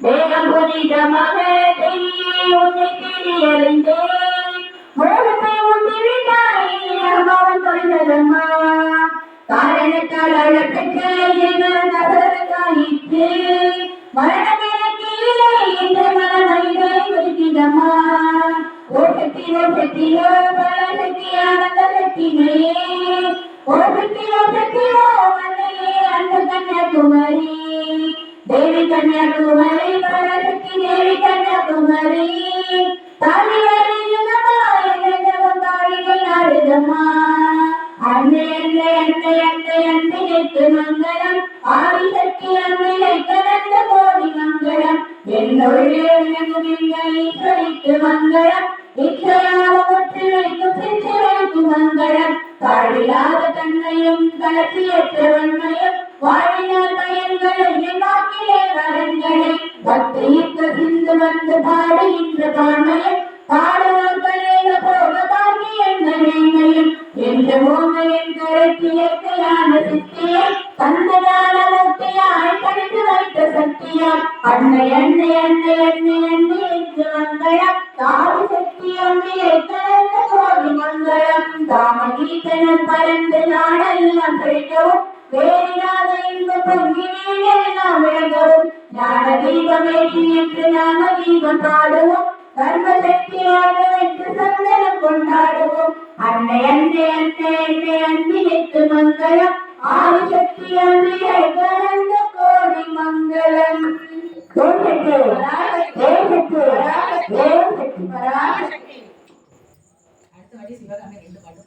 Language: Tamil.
தேகம் புனிதமாக தெரிய உன்னை தேடி அறிந்தேன் மோகத்தை உந்திவிட்டாய் அம்மாவன் தொழிலம்மா காரணத்தால் அழப்பெற்ற எங்கள் நகரத்தாயிற்று மரணம் எனக்கு இல்லை என்று மனமையிலே குறிப்பிடம்மா ஓட்டத்திலோ சக்தியோ பலசக்தி ஆனந்த தேவி கன்னியாகுமரி பரசக்தி தேவி கன்னியாகுமரி தாலி அறியுதமா என்னவன் தாழிகள் நாடுதம்மா அன்னை அன்னை அன்னை அன்னை அன்னை நெட்டு மங்களம் ஆதிசக்தி அன்னை கலந்த கோடி மங்களம் என்னுள்ளே விளங்கும் வரங்களை சிந்து வந்து பாடுகின்ற பான்மையும் பாடுவோர் கலைக போக பாக்கி என்ன மேன்மையும் என்ற ஓமையின் கருத்து இயற்கையான சித்தியை தந்ததான மூர்த்தியாய் படித்து வைத்த சக்தியால் அன்னை அன்னை அன்னை அன்னை அன்னை என்று மங்களம். தாவி சக்தி அன்னையை கலந்த கோடி மங்களம். தாமகீதனம் பறந்து நாடெல்லாம் கிடைக்கவும் வேறிடாத இன்ப பொங்கி வீடெல்லாம் தீபமேற்றி என்று நாம தீபம் பாடுவோம். கர்ம சக்தியாக வென்று சந்தனம் கொண்டாடுவோம். அன்னை அன்னை அன்னை அன்னை அன்பி நெத்து மங்களம். ஆதி சக்தி அன்னையை கலந்த கோடி மங்களம். தேசத்து தேசத்து தேசத்து அடுத்த வாட்டி சிவகாமி ரெண்டு